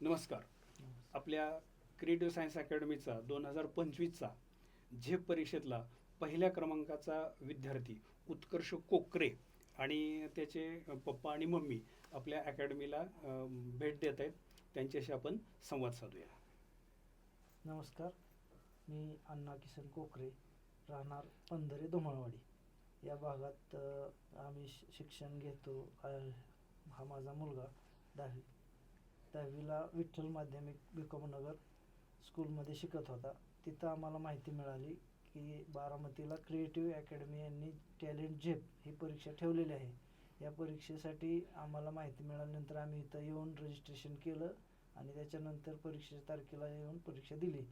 नमस्कार. आपल्या creative science अकॅडमीचा दोन हजार पंचवीसचा झेप परीक्षेतला पहिल्या क्रमांकाचा विद्यार्थी उत्कर्ष कोकरे आणि त्याचे पप्पा आणि मम्मी आपल्या अकॅडमीला भेट देत आहेत. त्यांच्याशी आपण संवाद साधूया. नमस्कार. मी अण्णा किसन कोकरे राहणार पंधरे धुमाळवाडी. या भागात आम्ही शिक्षण घेतो. हा माझा मुलगा दहावी. दहावीला विठ्ठल माध्यमिक बी स्कूलमध्ये शिकत होता. तिथं आम्हाला माहिती मिळाली की बारामतीला क्रिएटिव्ह अकॅडमी यांनी टॅलेंट झेप ही परीक्षा ठेवलेली आहे. या परीक्षेसाठी आम्हाला माहिती मिळाल्यानंतर आम्ही इथं येऊन रजिस्ट्रेशन केलं आणि त्याच्यानंतर परीक्षेच्या तारखेला येऊन परीक्षा दिली.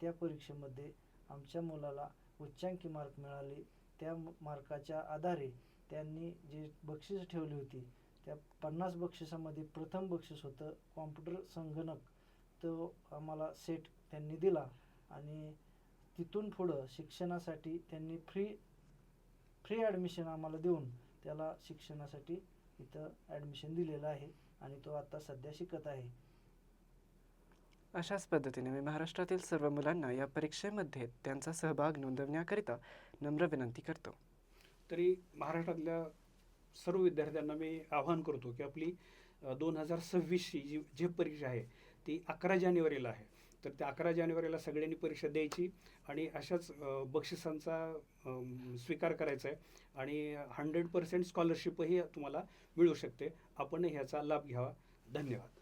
त्या परीक्षेमध्ये आमच्या मुलाला उच्चांकी मार्क मिळाले. त्या मार्काच्या आधारे त्यांनी जे बक्षीस ठेवली होती त्या पन्नास बक्षिसामध्ये प्रथम बक्षीस होतं कॉम्प्युटर संगणक. तो आम्हाला सेट त्यांनी दिला आणि तिथून पुढं शिक्षणासाठी त्यांनी फ्री फ्री ॲडमिशन आम्हाला देऊन त्याला शिक्षणासाठी इथं ॲडमिशन दिलेलं आहे आणि तो आता सध्या शिकत आहे. अशाच पद्धतीने मी महाराष्ट्रातील सर्व मुलांना या परीक्षेमध्ये त्यांचा सहभाग नोंदवण्याकरिता नम्र विनंती करतो. तरी महाराष्ट्रातल्या सर्व विद्यार्थ्यांना मी आवाहन करतो की आपली दोन हजार सव्वीसची जी झेप परीक्षा आहे ती अकरा जानेवारीला आहे. तर त्या अकरा जानेवारीला सगळ्यांनी परीक्षा द्यायची आणि अशाच बक्षिसांचा स्वीकार करायचा आहे आणि हंड्रेड पर्सेंट स्कॉलरशिपही तुम्हाला मिळू शकते. आपण ह्याचा लाभ घ्यावा. धन्यवाद.